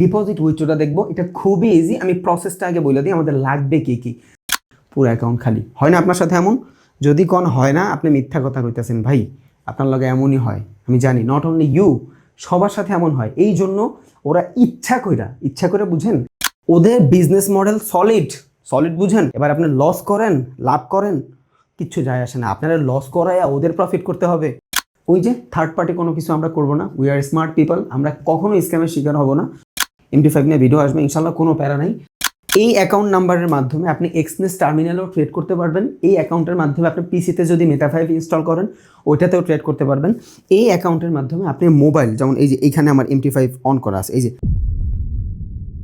Deposit উইথড্রটা দেখব। এটা খুবই ইজি আমি প্রসেসটা আগে বলে দিই, আমাদের লাগবে কি কি। পুরো অ্যাকাউন্ট খালি। হয় না আপনার সাথে এমন? যদি কোন হয় না, আপনি মিথ্যা কথা কইতেছেন, ভাই। আপনার লগে এমনই হয়। আমি জানি নট অনলি ইউ সবার সাথে এমন হয়। এই জন্য ওরা ইচ্ছা কইরা, ইচ্ছা করে বুঝেন, ওদের বিজনেস মডেল সলিড সলিড বুঝেন? এবার আপনি লস করেন, লাভ করেন, কিচ্ছু যায় আসে না। আপনারা লস করায় ওদের প্রফিট করতে হবে। ওই যে থার্ড পার্টি কোনো কিছু আমরা করব না। উই আর স্মার্ট পিপল আমরা কখনো স্ক্যামের শিকার হব না। এমটি ফাইভ নিয়ে ভিডিও আসবে ইনশাল্লাহ কোনো প্যারা নাই। এই অ্যাকাউন্ট নাম্বারের মাধ্যমে আপনি এক্সনেস টার্মিনালও ট্রেড করতে পারবেন। এই অ্যাকাউন্টের মাধ্যমে আপনি পিসিতে যদি মেটা ফাইভ ইনস্টল করেন, ওইটাতেও ট্রেড করতে পারবেন। এই অ্যাকাউন্টের মাধ্যমে আপনি মোবাইল যেমন এই যে এইখানে আমার এমটি ফাইভ অন করা আছে, এই যে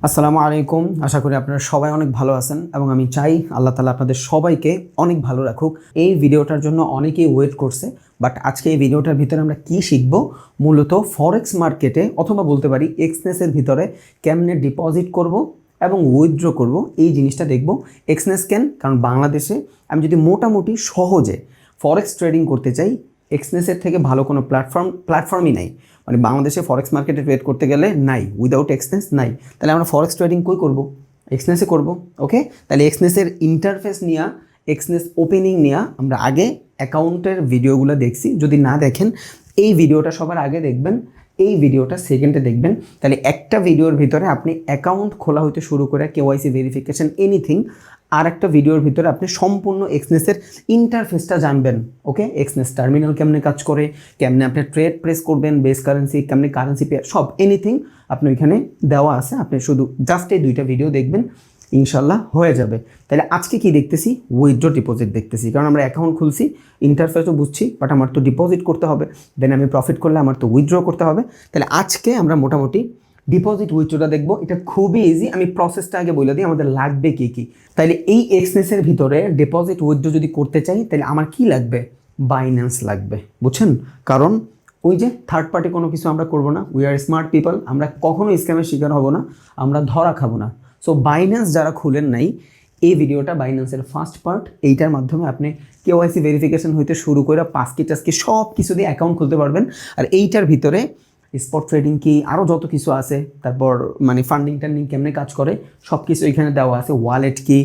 আসসালামু আলাইকুম। আশা করি আপনারা সবাই অনেক ভালো আছেন এবং আমি চাই আল্লাহ তালা আপনাদের সবাইকে অনেক ভালো রাখুক। এই ভিডিওটার জন্য অনেকেই ওয়েট করছে বাট আজকে এই ভিডিওটার ভিতরে আমরা কি শিখব? মূলত ফরেক্স মার্কেটে অথবা বলতে পারি এক্সনেসের ভিতরে কেমনে ডিপোজিট করব এবং উইথড্র করব, এই জিনিসটা দেখব। এক্সনেস কেন? কারণ বাংলাদেশে আমি যদি মোটামুটি সহজে ফরেক্স ট্রেডিং করতে চাই এক্সনেসের থেকে ভালো কোনো প্ল্যাটফর্ম প্ল্যাটফর্মই নাই। মানে বাংলাদেশে ফরেক্স মার্কেটে ট্রেড করতে গেলে নাই উইদাউট এক্সনেস নাই। তাহলে আমরা ফরেক্স ট্রেডিং কই করব? এক্সনেসে করব ওকে তাহলে এক্সনেসের ইন্টারফেস নিয়ে এক্সনেস ওপেনিং নিয়ে আমরা আগে অ্যাকাউন্টের ভিডিওগুলো দেখছি। যদি না দেখেন, এই ভিডিওটা সবার আগে দেখবেন, এই ভিডিওটা সেকেন্ডে দেখবেন। তাহলে একটা ভিডিওর ভিতরে আপনি অ্যাকাউন্ট খোলা হইতে শুরু করে কেওয়াইসি ভেরিফিকেশন এনিথিং আর একটা ভিডিওর ভিতরে আপনি সম্পূর্ণ এক্সনেসের ইন্টারফেসটা জানবেন ওকে এক্সনেস টার্মিনাল কেমনে কাজ করে, কেমনে আপনি ট্রেড প্রেস করবেন বেস কারেন্সি কেমনে কারেন্সি পে সব এনিথিং আপনি ওইখানে দেওয়া আছে। আপনি শুধু জাস্ট এই দুইটা ভিডিও দেখবেন ইনশাল্লাহ হয়ে যাবে। তাহলে আজকে কি দেখতেছি? উইথড্র ডিপোজিট দেখতেছি। কারণ আমরা অ্যাকাউন্ট খুলছি ইন্টারফেসও বুঝছি বাট আমার তো ডিপোজিট করতে হবে। দেন আমি প্রফিট করলে আমার তো উইথড্র করতে হবে। তাহলে আজকে আমরা মোটামুটি ডিপোজিট উইথড্রটা দেখব। এটা খুবই ইজি আমি প্রসেসটা আগে বলে দিই, আমাদের লাগবে কি কি। তাহলে এই এক্সনেসের ভিতরে ডিপোজিট উইথড্র যদি করতে চাই তাহলে আমার কি লাগবে? বাইন্যান্স লাগবে। বুঝছেন? কারণ ওই যে থার্ড পার্টি কোনো কিছু আমরা করব না। উই আর স্মার্ট পিপল আমরা কখনো স্ক্যামের শিকার হব না। আমরা ধরা খাব না। সো বাইন্যান্স যারা খুলেন নাই, এই ভিডিওটা বাইন্যান্সের ফার্স্ট পার্ট এইটার মাধ্যমে আপনি কেওয়াইসি ভেরিফিকেশন হইতে শুরু করে পাসকি টাসকি সব কিছু দিয়ে অ্যাকাউন্ট খুলতে পারবেন। আর এইটার ভিতরে স্পট ট্রেডিং কি আরও যত কিছু আছে, তারপর মানে ফান্ডিং টান্ডিং কেমনে কাজ করে সব কিছু এখানে দেওয়া আছে। ওয়ালেট কি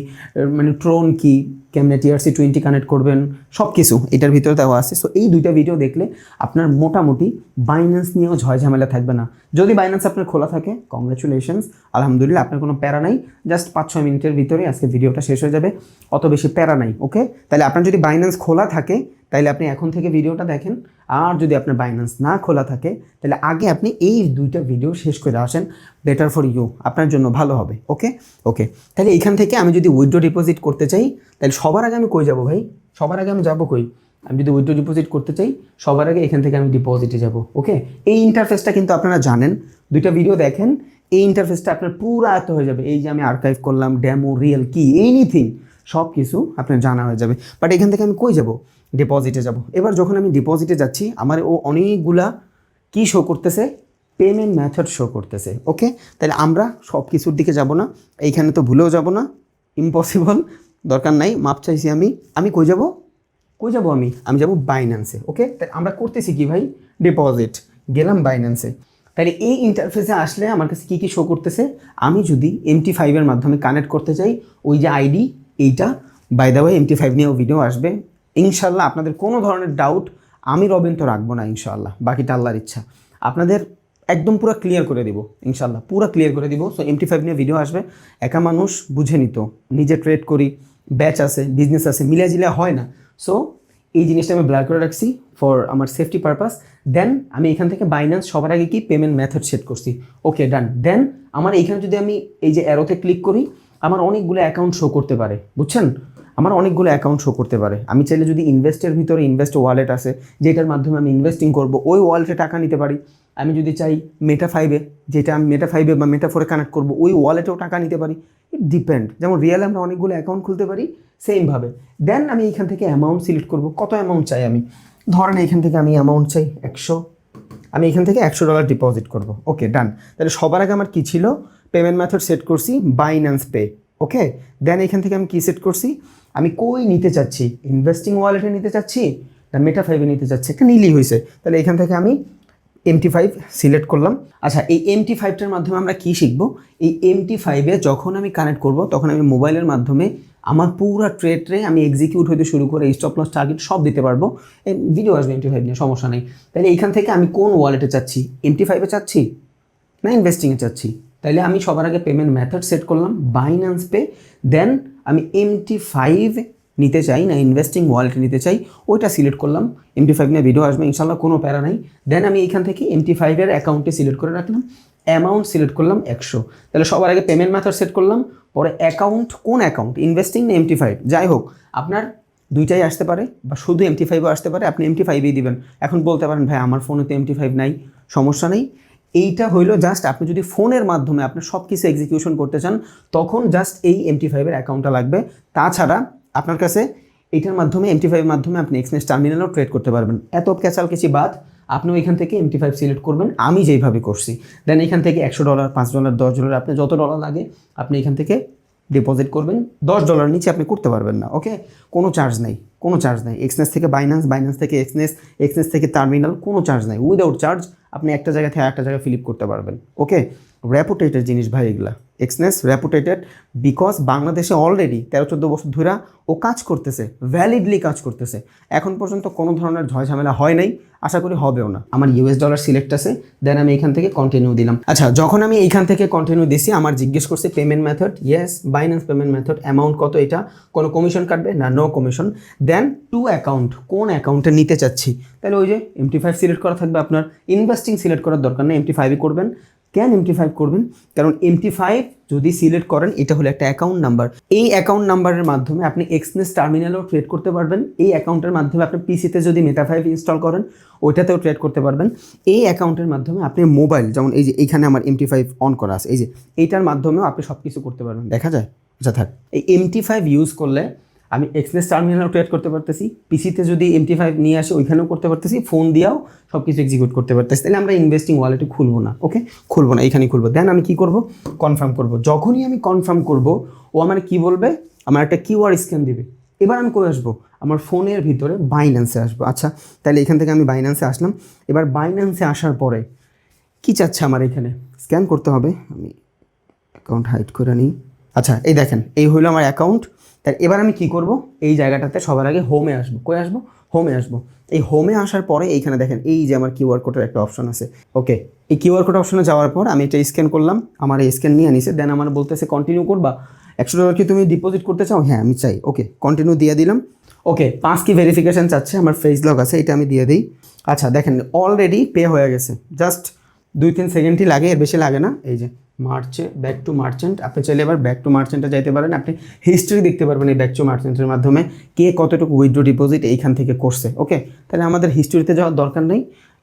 মানে ট্রোন কি, কেমনে টিআরসি টোয়েন্টি কানেক্ট করবেন সব কিছু এটার ভিতরে দেওয়া আছে। সো এই দুইটা ভিডিও দেখলে আপনার মোটামুটি বাইন্যান্স নিয়েও ঝয় ঝামেলা থাকবে না। যদি বাইন্যান্স আপনার খোলা থাকে কংগ্রেচুলেশনস আলহামদুলিল্লাহ, আপনার কোনো প্যারা নাই। জাস্ট পাঁচ ছয় মিনিটের ভিতরে আজকে ভিডিওটা শেষ হয়ে যাবে। অত বেশি প্যারা নাই ওকে তাহলে আপনার যদি বাইন্যান্স খোলা থাকে তাহলে আপনি এখন থেকে ভিডিওটা দেখেন। আর যদি আপনার বাইন্যান্স না খোলা থাকে তাহলে আগে আপনি এই দুইটা ভিডিও শেষ করে আসেন। বেটার ফর ইউ আপনার জন্য ভালো হবে, ওকে? ওকে তাহলে এখান থেকে আমি যদি উইথড্র ডিপোজিট করতে চাই তাহলে সবার আগে আমি কই যাব ভাই? সবার আগে আমি যাব কই? আমি যদি উইথড্র ডিপোজিট করতে চাই, সবার আগে এখান থেকে আমি ডিপোজিটে যাব, ওকে? এই ইন্টারফেসটা কিন্তু আপনারা জানেন, দুইটা ভিডিও দেখেন, এই ইন্টারফেসটা আপনার পুরো আয়ত্ত হয়ে যাবে। এই যে আমি আর্কাইভ করলাম ডেমো রিয়েল কি এনিথিং সব কিছু আপনার জানা হয়ে যাবে। বাট এখান থেকে আমি কই যাব? ডিপোজিটে যাব। এবার যখন আমি ডিপোজিটে যাচ্ছি, আমার ও অনেকগুলা কি শো করতেছে? পেমেন্ট মেথড শো করতেছে। ওকে তাহলে আমরা সব কিছুর দিকে যাব না। এইখানে তো ভুলেও যাব না। ইম্পসিবল দরকার নাই। মাপ চাইছি আমি। আমি কই যাব? কই যাব আমি? আমি যাব বাইন্যান্সে ওকে তাই আমরা করতেছি কি ভাই? ডিপোজিট গেলাম বাইন্যান্সে তাহলে এই ইন্টারফেসে আসলে আমার কাছে কী কী শো করতেছে? আমি যদি এমটি ফাইভের মাধ্যমে কানেক্ট করতে চাই, ওই যে আইডি এইটা by the way MT five নিয়েও ভিডিও আসবে। ইনশাল্লাহ আপনাদের কোনো ধরনের ডাউট আমি রবেন তো রাখব না, ইনশাল্লাহ। বাকিটা আল্লাহর ইচ্ছা। আপনাদের একদম পুরো ক্লিয়ার করে দিব, ইনশাল্লাহ। পুরো ক্লিয়ার করে দিব। সো এমটি ফাইভ নিয়ে ভিডিও আসবে। একা মানুষ বুঝে নিত, নিজে ট্রেড করি ব্যাচ আছে বিজনেস আছে, মিলিয়া জিলিয়া হয় না। সো এই জিনিসটা আমি ব্লার করে রাখছি ফর আমার সেফটি পারপাস দেন আমি এখান থেকে বাইন্যান্স সবার আগে কি পেমেন্ট মেথড সেট করছি। ওকে ডান দেন আমার এইখানে যদি আমি এই যে অ্যারোতে ক্লিক করি আমার অনেকগুলো অ্যাকাউন্ট শো করতে পারে, বুঝছেন? আমার অনেকগুলো অ্যাকাউন্ট শো করতে পারে। আমি চাইলে যদি ইনভেস্টের ভিতরে ইনভেস্ট ওয়ালেট আছে, যেটার মাধ্যমে আমি ইনভেস্টিং করব, ওই ওয়ালেটে টাকা নিতে পারি। আমি যদি চাই মেটা ফাইভে যেটা আমি মেটা ফাইভে বা মেটা ফোরে কানেক্ট করব, ওই ওয়ালেটেও টাকা নিতে পারি। ইট ডিপেন্ড যেমন রিয়েলে আমরা অনেকগুলো অ্যাকাউন্ট খুলতে পারি সেমভাবে দেন আমি এখান থেকে অ্যামাউন্ট সিলেক্ট করব। কত অ্যামাউন্ট চাই আমি? ধরেন এখান থেকে আমি অ্যামাউন্ট চাই একশো। আমি এখান থেকে একশো ডলার ডিপোজিট করব। ওকে ডান তাহলে সবার আগে আমার কী ছিল? পেমেন্ট মেথড সেট করছি বাইন্যান্স পে ওকে দেন এখান থেকে আমি কী সেট করছি? আমি কই নিতে চাচ্ছি? ইনভেস্টিং ওয়ালেটে নিতে চাচ্ছি? না মেটা ফাইভে নিতে চাচ্ছি? একটা নিলেই হয়েছে। তাহলে এখান থেকে আমি এমটি ফাইভ সিলেক্ট করলাম। আচ্ছা এই এমটি ফাইভটার মাধ্যমে আমরা কী শিখব? এই এমটি ফাইভে যখন আমি কানেক্ট করব, তখন আমি মোবাইলের মাধ্যমে আমার পুরো ট্রেডে আমি এক্সিকিউট হইতে শুরু করে স্টপ লস টার্গেট সব দিতে পারব। ভিডিও আসবে এমটি ফাইভ নিয়ে, সমস্যা নেই। তাহলে এইখান থেকে আমি কোন ওয়ালেটে চাচ্ছি? এমটি ফাইভে চাচ্ছি? না ইনভেস্টিংয়ে চাচ্ছি? তাইলে আমি সবার আগে পেমেন্ট মেথড সেট করলাম বাইন্যান্স পে দেন আমি এমটি ফাইভ নিতে চাই না ইনভেস্টিং ওয়ালেট নিতে চাই, ওইটা সিলেক্ট করলাম এমটি ফাইভ নিয়ে ভিডিও আসবে ইনশাল্লাহ কোনো প্যারা নাই। দেন আমি এখান থেকে এমটি ফাইভের অ্যাকাউন্টে সিলেক্ট করে রাখলাম অ্যামাউন্ট সিলেক্ট করলাম একশো। তাহলে সবার আগে পেমেন্ট মেথড সেট করলাম, পরে অ্যাকাউন্ট কোন অ্যাকাউন্ট ইনভেস্টিং না এমটি ফাইভ যাই হোক, আপনার দুইটাই আসতে পারে, বা শুধু এমটি ফাইভও আসতে পারে, আপনি এমটি ফাইভই দিবেন। এখন বলতে পারেন, ভাই, আমার ফোনে তো এমটি ফাইভ নাই, সমস্যা নেই। এইটা হইল জাস্ট আপনি যদি ফোনের মাধ্যমে আপনি সব কিছু এক্সিকিউশন করতে চান, তখন জাস্ট এই এমটি ফাইভের অ্যাকাউন্টটা লাগবে। তাছাড়া আপনার কাছে এইটার মাধ্যমে এমটি ফাইভের মাধ্যমে আপনি এক্সনেস টার্মিনালও ট্রেড করতে পারবেন। এত ক্যাচাল কিছু বাদ আপনিও এখান থেকে এমটি ফাইভ সিলেক্ট করবেন, আমি যেইভাবে করছি। দেন এখান থেকে একশো ডলার পাঁচ ডলার দশ ডলার আপনি যত ডলার লাগে, আপনি এখান থেকে ডিপোজিট করবেন। দশ ডলার নিচে আপনি করতে পারবেন না ওকে কোনো চার্জ নেই, কোনো চার্জ নেই। এক্সনেস থেকে বাইন্যান্স বাইন্যান্স থেকে এক্সনেস এক্সনেস থেকে টার্মিনাল কোনো চার্জ নেই। উইদাউট চার্জ আপনি একটা জায়গা থেকে একটা জায়গায় ফিলিপ করতে পারবেন ওকে র্যাপুটেটেড জিনিস ভাই এগুলা। এক্সনেস র্যাপুটেটেড বিকজ বাংলাদেশে অলরেডি তেরো চোদ্দ বছর ধরে ও কাজ করতেছে ভ্যালিডলি কাজ করতেছে। এখন পর্যন্ত কোনো ধরনের ঝয় ঝামেলা হয় নাই, আশা করি হবেও না। আমার ইউএস ডলার সিলেক্ট আছে দেন আমি এখান থেকে কন্টিনিউ দিলাম। আচ্ছা যখন আমি এইখান থেকে কন্টিনিউ দিছি, আমার জিজ্ঞেস করছে payment method yes Binance payment method amount কত এটা, কোনো কমিশন কাটবে? না no commission then to account কোন অ্যাকাউন্টে নিতে চাচ্ছি? তাহলে ওই যে এমটি ফাইভ সিলেক্ট করা থাকবে আপনার। ইনভেস্টিং সিলেক্ট করার দরকার নেই এমটি ফাইভই করবেন। কেন এমটি ফাইভ করবেন। কারণ এমটি ফাইভ যদি সিলেক্ট করেন, এটা হলো একটা অ্যাকাউন্ট নাম্বার এই অ্যাকাউন্ট নাম্বারের মাধ্যমে আপনি এক্সনেস টার্মিনালও ট্রেড করতে পারবেন। এই অ্যাকাউন্টের মাধ্যমে আপনি পিসিতে যদি মেটা ফাইভ ইনস্টল করেন ওইটাতেও ট্রেড করতে পারবেন। এই অ্যাকাউন্টের মাধ্যমে আপনি মোবাইল যেমন এই যে এইখানে আমার এমটি ফাইভ অন করা আছে, এই যে এইটার মাধ্যমেও আপনি সব কিছু করতে পারবেন। দেখা যায়? আচ্ছা থাক। এই এমটি ফাইভ ইউজ করলে আমি এক্সনেস টার্মিনালও ক্রিয়েট করতে পারতেছি পিসিতে যদি এমটি ফাইভ নিয়ে আসে ওইখানেও করতে পারতেছি ফোন দিয়েও সব কিছু এক্সিকিউট করতে পারতেছি। তাহলে আমরা ইনভেস্টিং ওয়ালেটে খুলবো না ওকে খুলবো না এখানেই খুলবো। দেন আমি কি করব? কনফার্ম করব। যখনই আমি কনফার্ম করব, ও আমার কি বলবে? আমার একটা কিউআর স্ক্যান দিবে। এবার আমি কই আসব? আমার ফোনের ভিতরে বাইন্যান্সে আসব। আচ্ছা তাহলে এখান থেকে আমি বাইন্যান্সে আসলাম। এবার বাইন্যান্সে আসার পরে কি চাচ্ছে আমার এখানে? স্ক্যান করতে হবে। আমি অ্যাকাউন্ট হাইড করে নিই। আচ্ছা এই দেখেন, এই হলো আমার অ্যাকাউন্ট তার এবার আমি কি করব? এই জায়গাটাতে সবার আগে হোমে আসব। কই আসব? হোমে আসব। এই হোমে আসার পরে এইখানে দেখেন, এই যে আমার কিউআর কোডের একটা অপশন আছে। ওকে এই কিউআর কোড অপশনে যাওয়ার পর আমি এটা স্ক্যান করলাম, আমার এই স্ক্যান নিয়ে নিছে দেন আমার বলতেছে কন্টিনিউ করবা? একশো ডলার কি তুমি ডিপোজিট করতে চাও? হ্যাঁ আমি চাই। ওকে কন্টিনিউ দিয়ে দিলাম। ওকে পাঁচ কি ভেরিফিকেশান চাচ্ছে? আমার ফেস লগ আছে, এটা আমি দিয়ে দিই। আচ্ছা দেখেন অলরেডি পে হয়ে গেছে। জাস্ট দুই, তিন সেকেন্ডই লাগে, এর বেশি লাগে না। এই যে মার্চে ব্যাক টু মার্চেন্ট আপনি চাইলে এবার ব্যাক টু মার্চেন্টে যাইতে পারেন। আপনি হিস্ট্রি দেখতে পারবেন এই ব্যাক টু মার্চেন্টের মাধ্যমে কে কতটুকু উইথড্রো ডিপোজিট এইখান থেকে করছে ওকে তাহলে আমাদের হিস্ট্রিতে যাওয়ার দরকার নেই।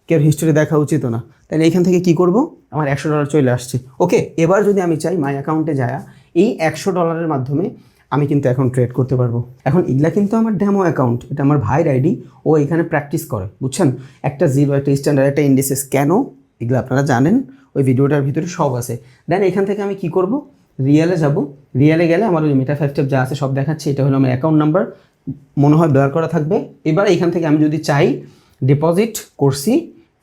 কেউ হিস্ট্রি দেখা উচিত না। তাহলে এইখান থেকে কি করব? আমার একশো ডলার চলে আসছে। ওকে এবার যদি আমি চাই মাই অ্যাকাউন্টে যায়, এই একশো ডলারের মাধ্যমে আমি কিন্তু এখন ট্রেড করতে পারব। এখন এগুলা কিন্তু আমার ড্যামো অ্যাকাউন্ট এটা আমার ভাইয়ের আইডি ও এখানে প্র্যাকটিস করে, বুঝছেন? একটা জিরো একটা স্ট্যান্ডার্ড একটা ইন্ডিসেস কেন? এগুলো আপনারা জানেন। ওই ভিডিওটার ভিতরে সব আছে। দেন এখান থেকে আমি কি করব? রিয়েলে যাব। রিয়েলে গেলে আমার ওই মেটা ফাইভ যা আছে সব দেখাচ্ছে, এটা হলো আমার অ্যাকাউন্ট নাম্বার মনে হয় ব্লার করা থাকবে। এবার এখান থেকে আমি যদি চাই ডিপোজিট করছি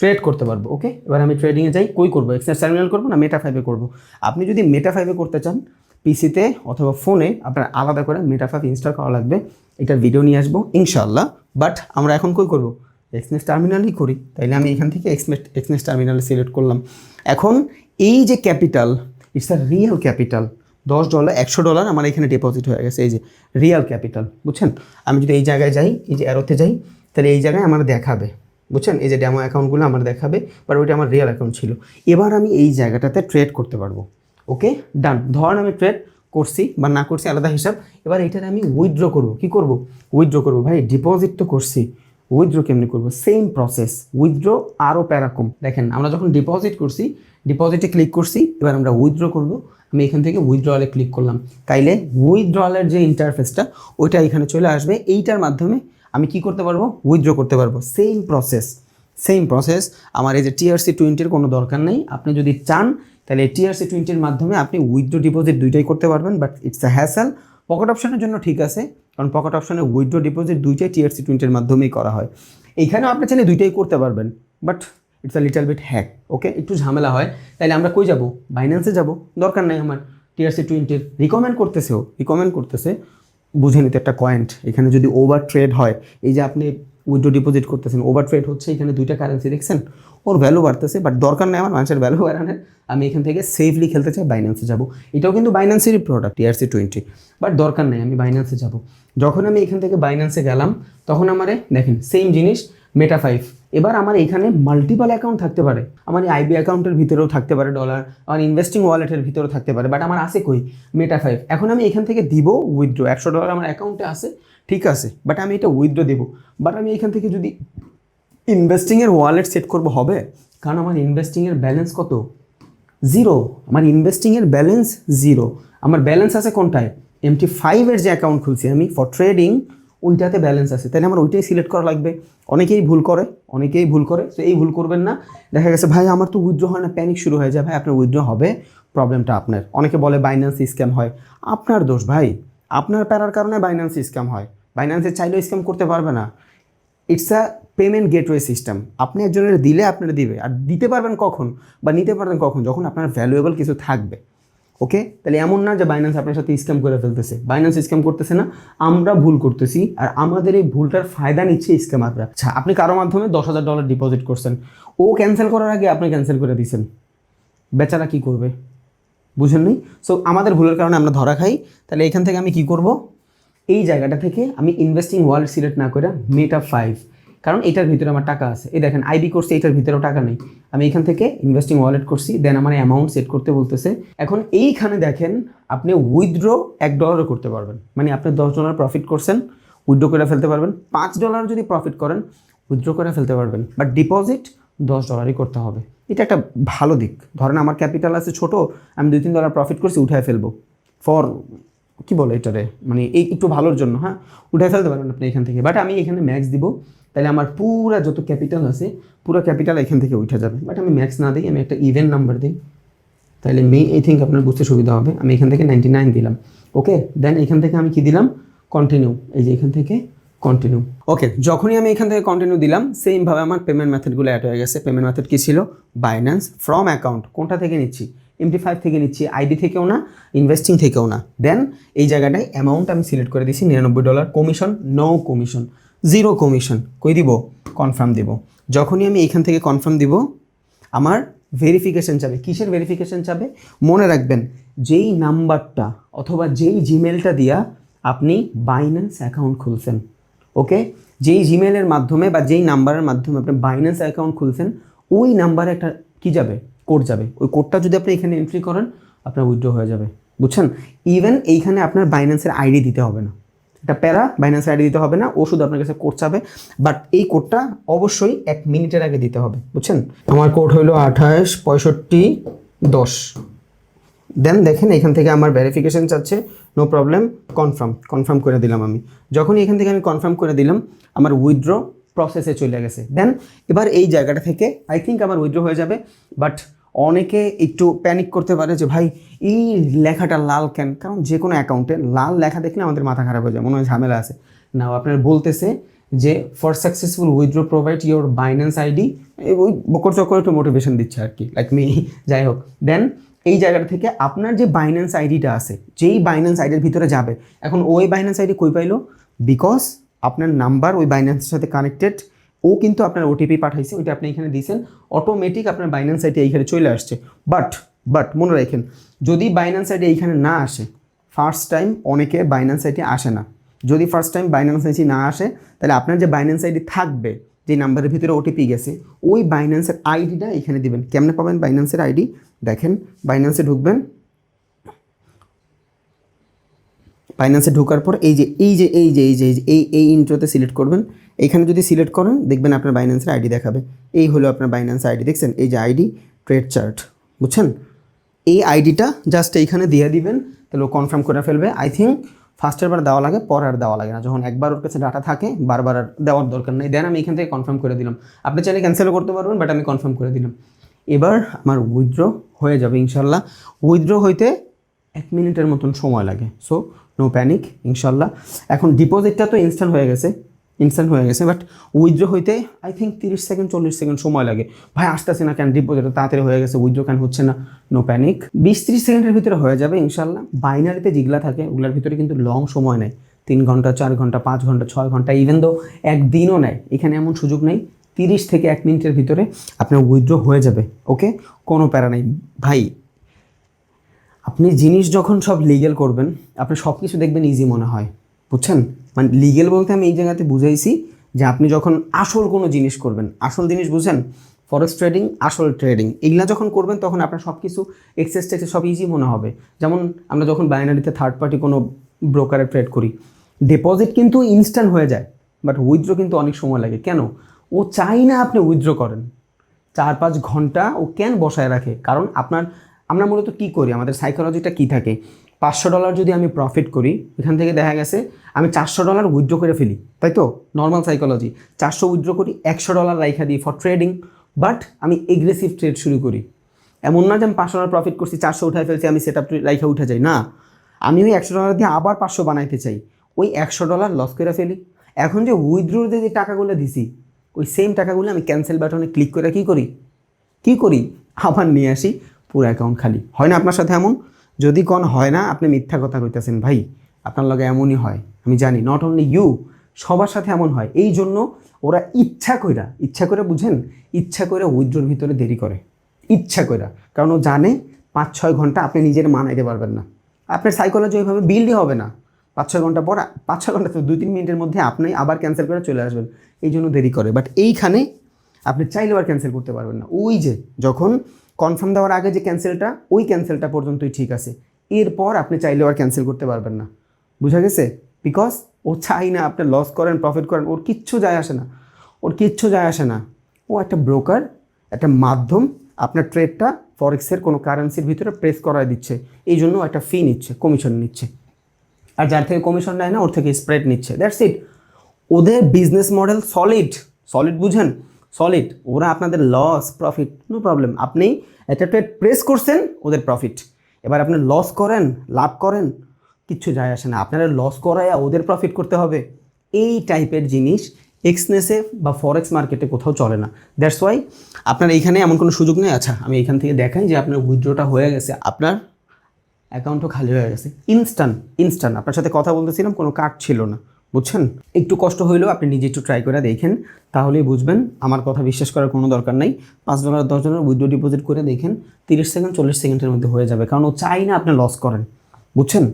ট্রেড করতে পারব ওকে এবার আমি ট্রেডিংয়ে যাই, কই করব? এক্সচেঞ্জ টার্মিনাল করব না মেটা ফাইভে করব? আপনি যদি মেটা ফাইভে করতে চান পিসিতে অথবা ফোনে আপনার আলাদা করে মেটা ফাইভ ইনস্টল করা লাগবে। এটার ভিডিও নিয়ে আসব ইনশাল্লাহ বাট আমরা এখন কই করব? এক্সনেস টার্মিনালই করি, তাইলে আমি এখান থেকে এক্সনেস এক্সনেস টার্মিনাল সিলেক্ট করলাম। এখন এই যে capital it's a real capital দশ ডলার একশো ডলার আমার এখানে ডিপোজিট হয়ে গেছে, এই যে রিয়েল ক্যাপিটাল বুঝছেন? আমি যদি এই জায়গায় যাই, এই যে অ্যারোতে যাই, তাহলে এই জায়গায় আমার দেখাবে, বুঝছেন? এই যে ড্যামো অ্যাকাউন্টগুলো আমার দেখাবে বাট ওইটা আমার রিয়েল অ্যাকাউন্ট ছিল। এবার আমি এই জায়গাটাতে ট্রেড করতে পারব ওকে ডান ধরেন আমি ট্রেড করছি বা না করছি, আলাদা হিসাব। এবার এইটাতে আমি উইথড্র করব, কি করব? উইথড্র করব, ভাই ডিপোজিট তো করছি উইথড্র কেমনি করব? সেম প্রসেস উইথড্র আরও প্যারাকম। দেখেন, আমরা যখন ডিপোজিট করছি ডিপোজিটে ক্লিক করছি, এবার আমরা উইথড্র করব। আমি এখান থেকে উইথড্রয়ালে ক্লিক করলাম। তাইলে উইথড্রয়ালের যে ইন্টারফেসটা ওইটা এখানে চলে আসবে। এইটার মাধ্যমে আমি কি করতে পারব? উইথড্র করতে পারব। সেম প্রসেস সেম প্রসেস আমার এই যে টিআরসি টোয়েন্টির কোনো দরকার নেই। আপনি যদি চান, তাহলে টিআরসি টোয়েন্টির মাধ্যমে আপনি উইথড্র ডিপোজিট দুইটাই করতে পারবেন but it's a hassle pocket অপশনের জন্য ঠিক আছে। কারণ পকেট অপশনে উইথড্র ডিপোজিট দুইটাই টিআরসি টোয়েন্টির মাধ্যমেই করা হয়। এইখানেও আপনি চাইলে দুইটাই করতে পারবেন but it's a little bit hack okay একটু ঝামেলা হয় তাহলে আমরা কই যাব? বাইন্যান্সে যাব, দরকার নাই আমার। টিআরসি টোয়েন্টির রিকমেন্ড করতেছেও রিকমেন্ড করতেছে, বুঝে নিতে একটা কয়েন্ট এখানে যদি ওভার ট্রেড হয়, এই যে আপনি উইড্রো ডিপোজিট করতেছেন। ওভার ট্রেড হচ্ছে, এখানে দুইটা কারেন্সি দেখছেন, ওর ভ্যালু বাড়তেছে বাট দরকার নেই আমার মানুষের ভ্যালু বাড়ানোর। আমি এখান থেকে সেফলি খেলতে চাই বাইন্যান্সে যাব। এটাও কিন্তু বাইন্যান্সেরই প্রোডাক্ট টিআরসি টোয়েন্টি বাট দরকার নেই, আমি বাইন্যান্সে যাব। যখন আমি এখান থেকে বাইন্যান্সে গেলাম, তখন আমারে দেখেন সেম জিনিস মেটা ফাইভ এবার আমার এখানে মাল্টিপাল অ্যাকাউন্ট থাকতে পারে। আমার আইবি অ্যাকাউন্টের ভিতরেও থাকতে পারে ডলার আমার ইনভেস্টিং ওয়ালেটের ভিতরেও থাকতে পারে বাট আমার আছে কই? মেটা ফাইভ এখন আমি এখান থেকে দিব উইথড্রো একশো ডলার আমার অ্যাকাউন্টে আছে, ঠিক আছে বাট আমি এটা উইথড্রো দেবো। বাট আমি এখান থেকে যদি ইনভেস্টিংয়ের ওয়ালেট সেট করব হবে, কারণ আমার ইনভেস্টিংয়ের ব্যালেন্স কত? জিরো আমার ইনভেস্টিংয়ের ব্যালেন্স জিরো আমার ব্যালেন্স আছে কোনটায়? এমটি ফাইভের যে অ্যাকাউন্ট খুলছি আমি ফর ট্রেডিং ওইটাতে ব্যালেন্স আছে। তাহলে আমার ওইটাই সিলেক্ট করা লাগবে। অনেকেই ভুল করে, অনেকেই ভুল করে, তো এই ভুল করবেন না। দেখা গেছে, ভাই, আমার তো উইথড্র হয় না প্যানিক শুরু হয়ে যায়। ভাই, আপনার উইথড্র হবে প্রবলেমটা আপনার। অনেকে বলে বাইন্যান্স স্ক্যাম হয়। আপনার দোষ, ভাই, আপনার প্যারার কারণে বাইন্যান্স স্ক্যাম হয়। বাইন্যান্সে চাইলেও স্ক্যাম করতে পারবে না। It's a payment gateway system আপনি একজনের দিলে আপনারা দিবে। আর দিতে পারবেন কখন? বা নিতে পারবেন কখন? যখন আপনার ভ্যালুয়েবল কিছু থাকবে। ওকে তাহলে এমন না যে বাইন্যান্স আপনার সাথে স্ক্যাম করে ফেলতেছে। বাইন্যান্স স্ক্যাম করতেছে না, আমরা ভুল করতেছি আর আমাদের এই ভুলটার ফায়দা নিচ্ছে স্ক্যামাররা আচ্ছা আপনি কারও মাধ্যমে দশ হাজার ডলার ডিপোজিট করছেন। ও ক্যান্সেল করার আগে আপনি ক্যান্সেল করে দিয়েছেন বেচারা কি করবে? বুঝেন নি সো আমাদের ভুলের কারণে আমরা ধরা খাই। তাহলে এখান থেকে আমি কি করব? এই জায়গাটা থেকে আমি ইনভেস্টিং ওয়ার্ল্ড সিলেক্ট না করে মেটা ফাইভ কারণ এটার ভিতরে আমার টাকা আছে। এই দেখেন আইবি করছি, এটার ভিতরেও টাকা নেই। আমি এখান থেকে ইনভেস্টিং ওয়ালেট করছি দেন আমার অ্যামাউন্ট সেট করতে বলতেছে। এখন এইখানে দেখেন, আপনি উইথড্র এক ডলারও করতে পারবেন। মানে আপনি দশ ডলার প্রফিট করছেন উইথড্র করে ফেলতে পারবেন। পাঁচ ডলার যদি প্রফিট করেন উইথড্র করে ফেলতে পারবেন। বাট ডিপোজিট দশ ডলারই করতে হবে। এটা একটা ভালো দিক। ধরেন আমার ক্যাপিটাল আছে ছোট, আমি দুই, তিন ডলার প্রফিট করছি, উঠায় ফেলব। ফর কি বলে এটারে? মানে এই একটু ভালোর জন্য হ্যাঁ? উঠায় ফেলতে পারবেন আপনি এখান থেকে। বাট আমি এখানে ম্যাক্স দিব। তাহলে আমার পুরো যত ক্যাপিটাল আছে, পুরো ক্যাপিটাল এখান থেকে উঠে যাবে। বাট আমি ম্যাক্স না দিই, আমি একটা ইভেন নাম্বার দিই। তাহলে মে আই থিঙ্ক আপনার বুঝতে সুবিধা হবে। আমি এখান থেকে নাইনটি নাইন দিলাম। ওকে দেন এখান থেকে আমি কি দিলাম? কন্টিনিউ এই যে এখান থেকে কন্টিনিউ ওকে যখনই আমি এখান থেকে কন্টিনিউ দিলাম সেমভাবে আমার পেমেন্ট মেথডগুলো অ্যাড হয়ে গেছে। পেমেন্ট মেথড কী ছিল? বাইন্যান্স ফ্রম অ্যাকাউন্ট কোনটা থেকে নিচ্ছি? এমটি ফাইভ থেকে নিচ্ছি আইডি থেকেও না ইনভেস্টিং থেকেও না। দেন এই জায়গাটায় অ্যামাউন্ট আমি সিলেক্ট করে দিচ্ছি নিরানব্বই dollar commission no commission zero commission. কই দিব? কনফার্ম দিব। যখনই আমি এখান থেকে কনফার্ম দিব, আমার ভেরিফিকেশন চাবে। কিসের ভেরিফিকেশন চাবে? মনে রাখবেন, যেই নাম্বারটা অথবা যেই জিমেলটা দিয়া আপনি বাইন্যান্স অ্যাকাউন্ট খুলছেন ওকে যেই জিমেলের মাধ্যমে বা যেই নাম্বারের মাধ্যমে আপনি বাইন্যান্স অ্যাকাউন্ট খুলছেন, ওই নাম্বারে একটা কি যাবে? কোড যাবে। ওই কোডটা যদি আপনি এখানে এন্ট্রি করেন, আপনার উইথড্র হয়ে যাবে। বুঝছেন? ইভেন এইখানে আপনার বাইন্যান্সের আইডি দিতে হবে না। এটা প্যারা বাইন্যান্স আইডি দিতে হবে না, ও শুধু আপনার কাছে কোড চাবে বাট এই কোডটা অবশ্যই এক মিনিটের আগে দিতে হবে, বুঝছেন? আমার কোড হলো আঠাশ, পঁয়ষট্টি, দশ। দেন দেখেন এখান থেকে আমার ভেরিফিকেশন চাচ্ছে নো প্রবলেম কনফার্ম কনফার্ম করে দিলাম আমি। যখনই এখান থেকে আমি কনফার্ম করে দিলাম, আমার উইথড্র প্রসেসে চলে গেছে। দেন এবার এই জায়গাটা থেকে আই থিঙ্ক আমার উইথড্র হয়ে যাবে বাট অনেকে একটু প্যানিক করতে পারে যে, ভাই, এই লেখাটা লাল কেন? কারণ যে কোনো অ্যাকাউন্টে লাল লেখা দেখলে আমাদের মাথা খারাপ হয়ে যায়, মনে হয় ঝামেলা আছে। না আপনার বলতেছে যে for successful withdraw provide your Binance ID ওই বকর চকর একটু মোটিভেশন দিচ্ছে আর কি লাইক মি যাই হোক। দেন এই জায়গাটা থেকে আপনার যে বাইন্যান্স আইডিটা আছে, যেই বাইন্যান্স আইডির ভিতরে যাবে, এখন ওই বাইন্যান্স আইডি কই পাইলো? বিকজ আপনার নাম্বার ওই বাইন্যান্সের সাথে কানেক্টেড ও কিন্তু আপনার ওটিপি পাঠাইছে, ওইটা আপনি এখানে দিয়েছেন অটোমেটিক আপনার বাইন্যান্স আইডি এইখানে চলে আসছে। বাট বাট মনে রাখেন, যদি বাইন্যান্স আইডি এইখানে না আসে ফার্স্ট টাইম অনেকে বাইন্যান্স আইডি আসে না। যদি ফার্স্ট টাইম বাইন্যান্স আইডি না আসে, তাহলে আপনার যে বাইন্যান্স আইডি থাকবে, যে নাম্বারের ভিতরে ওটিপি গেছে, ওই বাইন্যান্সের আইডিটা এখানে দিবেন। কেমনে পাবেন বাইন্যান্সের আইডি দেখেন বাইন্যান্সে ঢুকবেন ফাইন্যান্সে ঢোকার পর এই যে এই যে এই যে এই যে, এই এই ইন্ট্রোতে সিলেক্ট করবেন। এখানে যদি সিলেক্ট করেন, দেখবেন আপনার বাইন্যান্সের আইডি দেখাবে। এই হলো আপনার বাইন্যান্স আইডি দেখছেন? এই যে আইডি ট্রেড চার্ট বুঝছেন? এই আইডিটা জাস্ট এইখানে দিয়ে দিবেন, তাহলে ও কনফার্ম করে ফেলবে। আই থিঙ্ক ফার্স্টের বার দেওয়া লাগে, পর আর দেওয়া লাগে না। যখন একবার ওর কাছে ডাটা থাকে, বারবার আর দেওয়ার দরকার নেই। দেন আমি এখান থেকে কনফার্ম করে দিলাম। আপনি চাইলে ক্যান্সেলও করতে পারবেন বাট আমি কনফার্ম করে দিলাম। এবার আমার উইথড্র হয়ে যাবে ইনশাল্লাহ উইথড্র হইতে এক মিনিটের মতন সময় লাগে। সো নো প্যানিক ইনশাল্লাহ। এখন ডিপোজিটটা তো ইনস্ট্যান্ট হয়ে গেছে ইনস্ট্যান্ট হয়ে গেছে বাট উইথড্র হইতে আই থিঙ্ক তিরিশ সেকেন্ড, চল্লিশ সেকেন্ড সময় লাগে। ভাই, আসতেছে না কেন? ডিপোজিট তাড়াতাড়ি হয়ে গেছে উইথড্র কেন হচ্ছে না? নো প্যানিক বিশ ত্রিশ সেকেন্ডের ভিতরে হয়ে যাবে, ইনশাল্লাহ। বাইনারিতে যেগুলা থাকে, ওগুলোর ভিতরে কিন্তু লং সময় নেয়। তিন ঘণ্টা, চার ঘণ্টা, পাঁচ ঘণ্টা, ছয় ঘণ্টা ইভেন দো একদিনও নেয়। এখানে এমন সুযোগ নেই, তিরিশ থেকে এক মিনিটের ভিতরে আপনার উইথড্র হয়ে যাবে ওকে কোনো প্যারা নেই। ভাই আপনি জিনিস যখন সব লিগেল করবেন, আপনি সব কিছু দেখবেন ইজি মনে হয়। বুঝছেন? মানে লিগেল বলতে আমি এই জায়গাতে বুঝাইছি যে আপনি যখন আসল কোনো জিনিস করবেন, আসল জিনিস বুঝেন ফরেক্স ট্রেডিং আসল ট্রেডিং এগুলা যখন করবেন, তখন আপনার সব কিছু এক্সেস টেক্সে সব ইজি মনে হবে। যেমন আমরা যখন বাইনারিতে থার্ড পার্টি কোনো ব্রোকারে ট্রেড করি ডিপোজিট কিন্তু ইনস্ট্যান্ট হয়ে যায় বাট উইথড্র কিন্তু অনেক সময় লাগে। কেন? ও চাই না আপনি উইথড্র করেন। চার পাঁচ ঘণ্টা ও কেন বসায় রাখে? কারণ আপনার আমরা মূলত কি করি? আমাদের সাইকোলজিটা কি থাকে? পাঁচশো ডলার যদি আমি প্রফিট করি, এখান থেকে দেখা গেছে আমি চারশো ডলার উইথড্র করে ফেলি, তাই তো? নর্মাল সাইকোলজি চারশো উইথড্র করি, একশো ডলার রাইখা দিই ফর ট্রেডিং বাট আমি এগ্রেসিভ ট্রেড শুরু করি। এমন না যে আমি পাঁচশো ডলার প্রফিট করছি, চারশো উঠাই ফেলছি, আমি সেট আপ রাইখা উঠে যাই না, আমি ওই একশো ডলার দিয়ে আবার পাঁচশো বানাইতে চাই। ওই একশো ডলার লস করে ফেলি। এখন যে উইথড্রোর যে টাকাগুলো দিছি, ওই সেম টাকাগুলো আমি ক্যান্সেল বাটনে ক্লিক করে কী করি? কী করি? আবার নিয়ে আসি। পুরো অ্যাকাউন্ট খালি। হয় না আপনার সাথে এমন? যদি কোন হয় না, আপনি মিথ্যা কথা কইতেছেন, ভাই, আপনার লগে এমনই হয়। আমি জানি নট অনলি ইউ সবার সাথে এমন হয়। এই জন্য ওরা ইচ্ছা কইরা, ইচ্ছা করে বুঝেন, ইচ্ছা করে উইথড্রোর ভিতরে দেরি করে। ইচ্ছা কইরা। কারণ ও জানে পাঁচ ছয় ঘণ্টা আপনি নিজের মানাইতে পারবেন না। আপনার সাইকোলজি ওইভাবে বিল্ডই হবে না। পাঁচ ছয় ঘণ্টা পর পাঁচ ছয় ঘণ্টা দুই তিন মিনিটের মধ্যে আপনি আবার ক্যান্সেল করে চলে আসবেন। এই জন্য দেরি করে। বাট এইখানে আপনি চাইলেও আর ক্যান্সেল করতে পারবেন না। ওই যে, যখন কনফার্ম দেওয়ার আগে যে ক্যান্সেলটা ওই ক্যান্সেলটা পর্যন্তই ঠিক আছে। এরপর আপনি চাইলেও আর ক্যান্সেল করতে পারবেন না। বুঝা গেছে? বিকজ ও চাই না আপনি লস করেন প্রফিট করেন, ওর কিচ্ছু যায় আসে না। ওর কিচ্ছু যায় আসে না। ও একটা ব্রোকার একটা মাধ্যম, আপনার ট্রেডটা ফরেক্সের কোনো কারেন্সির ভিতরে প্রেস করায় দিচ্ছে। এই জন্য একটা ফি নিচ্ছে কমিশন নিচ্ছে। আর যার থেকে কমিশন নেয় না, ওর থেকে স্প্রেড নিচ্ছে। দ্যাটস ইট ওদের বিজনেস মডেল সলিড সলিড বুঝেন? সলিড ওরা আপনাদের লস প্রফিট নো প্রবলেম আপনি একটা ট্রেড প্রেস করছেন, ওদের প্রফিট এবার আপনি লস করেন, লাভ করেন, কিচ্ছু যায় আসে না। আপনারা লস করায় ওদের প্রফিট করতে হবে। এই টাইপের জিনিস এক্সনেসে বা ফরেক্স মার্কেটে কোথাও চলে না। দ্যাটস ওয়াই আপনার এইখানে এমন কোনো সুযোগ নেই। আচ্ছা আমি এখান থেকে দেখাই যে আপনার উইথড্রটা হয়ে গেছে। আপনার অ্যাকাউন্টও খালি হয়ে গেছে। ইনস্ট্যান্ট ইনস্ট্যান্ট আপনার সাথে কথা বলতেছিলাম, কোনো কার্ড ছিল না। বুঝছেন? একটু কষ্ট হইলেও আপনি নিজে একটু ট্রাই করে দেখেন, তাহলেই বুঝবেন। আমার কথা বিশ্বাস করার কোনো দরকার নাই। পাঁচ ডলার দশ ডলার উইথড্র ডিপোজিট করে দেখেন, তিরিশ সেকেন্ড চল্লিশ সেকেন্ডের মধ্যে হয়ে যাবে। কারণ ও চাই না আপনি লস করেন। বুঝছেন?